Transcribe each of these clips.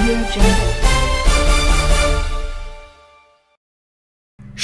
Audio Jungle.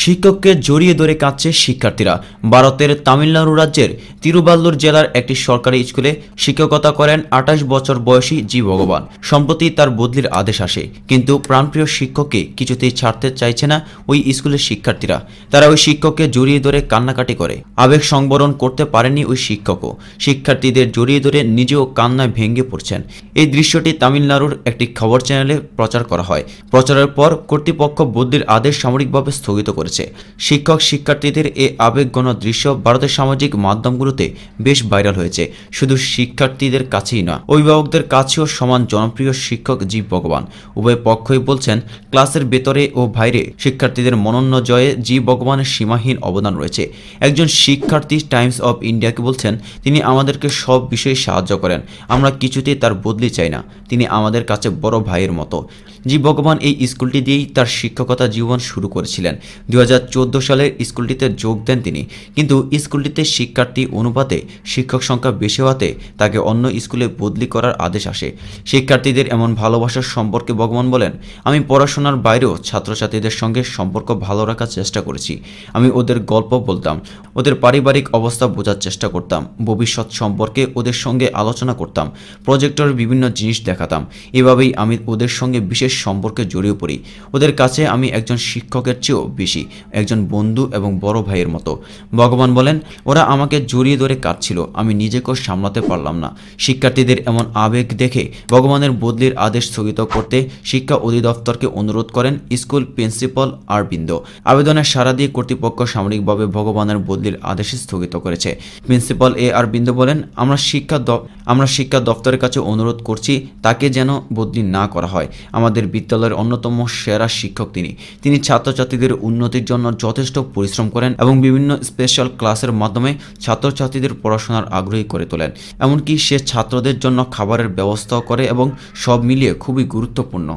শিক্ষককে জড়িয়ে ধরে কাঁদছে শিক্ষার্থীরা। ভারতের তামিলনাড়ু রাজ্যের তিরুবাল্লুর জেলার একটি সরকারি স্কুলে শিক্ষকতা করেন আঠাশ বছর বয়সী জি ভগবান। সম্প্রতি তার বদলির আদেশ আসে। কিন্তু প্রাণপ্রিয় শিক্ষককে কিছুতেই ছাড়তে চাইছে না ওই স্কুলের শিক্ষার্থীরা। তারা ওই শিক্ষককে জড়িয়ে ধরে কান্নাকাটি করে। আবেগ সংবরণ করতে পারেনি ওই শিক্ষকও। শিক্ষার্থীদের জড়িয়ে ধরে নিজেও কান্নায় ভেঙে পড়ছেন। এই দৃশ্যটি তামিলনাড়ুর একটি খবর চ্যানেলে প্রচার করা হয়। প্রচারের পর কর্তৃপক্ষ বদলির আদেশ সামরিকভাবে স্থগিত করেছে। শিক্ষক শিক্ষার্থীদের এ আবেগগণ দৃশ্য ভারতের সামাজিক মাধ্যমগুলোতে বেশ ভাইরাল হয়েছে। শুধু শিক্ষার্থীদের কাছেই না অভিভাবকদের কাছেও সমান জনপ্রিয় শিক্ষক জীব ভগবান। উভয় পক্ষই বলছেন, ক্লাসের ভেতরে ও বাইরে শিক্ষার্থীদের মনন্য জয়ে জীব ভগবানের সীমাহীন অবদান রয়েছে। একজন শিক্ষার্থী টাইমস অব ইন্ডিয়াকে বলছেন, তিনি আমাদেরকে সব বিষয়ে সাহায্য করেন। আমরা কিছুতেই তার বদলি চাই না। তিনি আমাদের কাছে বড় ভাইয়ের মতো। জীব ভগবান এই স্কুলটি দিয়েই তার শিক্ষকতা জীবন শুরু করেছিলেন। দু সালে স্কুলটিতে যোগ দেন তিনি। কিন্তু স্কুলটিতে শিক্ষার্থী অনুপাতে শিক্ষক সংখ্যা বেশি হওয়াতে তাকে অন্য স্কুলে বদলি করার আদেশ আসে। শিক্ষার্থীদের এমন ভালোবাসার সম্পর্কে ভগবান বলেন, আমি পড়াশোনার বাইরেও ছাত্রছাত্রীদের সঙ্গে সম্পর্ক ভালো রাখার চেষ্টা করেছি। আমি ওদের গল্প বলতাম, ওদের পারিবারিক অবস্থা বোঝার চেষ্টা করতাম, ভবিষ্যৎ সম্পর্কে ওদের সঙ্গে আলোচনা করতাম, প্রজেক্টরের বিভিন্ন জিনিস দেখাতাম। এভাবেই আমি ওদের সঙ্গে বিশেষ সম্পর্কে জড়িয়ে পড়ি। ওদের কাছে আমি একজন শিক্ষকের চেয়েও বেশি। একজন বন্ধু এবং বড় ভাইয়ের মতো। ভগবান বলেন, ওরা আমাকে জড়িয়ে ধরে কাঁদছিল, আমি নিজেকেও সামলাতে পারলাম না। শিক্ষার্থীদের এমন আবেগ দেখে ভগবানের বদলির আদেশ স্থগিত করতে শিক্ষা অধিদপ্তরকে অনুরোধ করেন স্কুল প্রিন্সিপাল আরবিন্দ আবেদনে সারা দিয়ে কর্তৃপক্ষ সামরিকভাবে ভগবানের বদলির আদেশ স্থগিত করেছে। প্রিন্সিপাল এ আর বিন্দু বলেন, আমরা শিক্ষা আমরা শিক্ষা দপ্তরের কাছে অনুরোধ করছি, তাকে যেন বদলি না করা হয়। আমাদের বিদ্যালয়ের অন্যতম সেরা শিক্ষক তিনি। তিনি ছাত্রছাত্রীদের উন্নতির জন্য যথেষ্ট পরিশ্রম করেন এবং বিভিন্ন স্পেশাল ক্লাসের মাধ্যমে ছাত্রছাত্রীদের পড়াশোনার আগ্রহী করে তোলেন। এমনকি সে ছাত্রদের জন্য খাবারের ব্যবস্থাও করে এবং সব মিলিয়ে খুবই গুরুত্বপূর্ণ।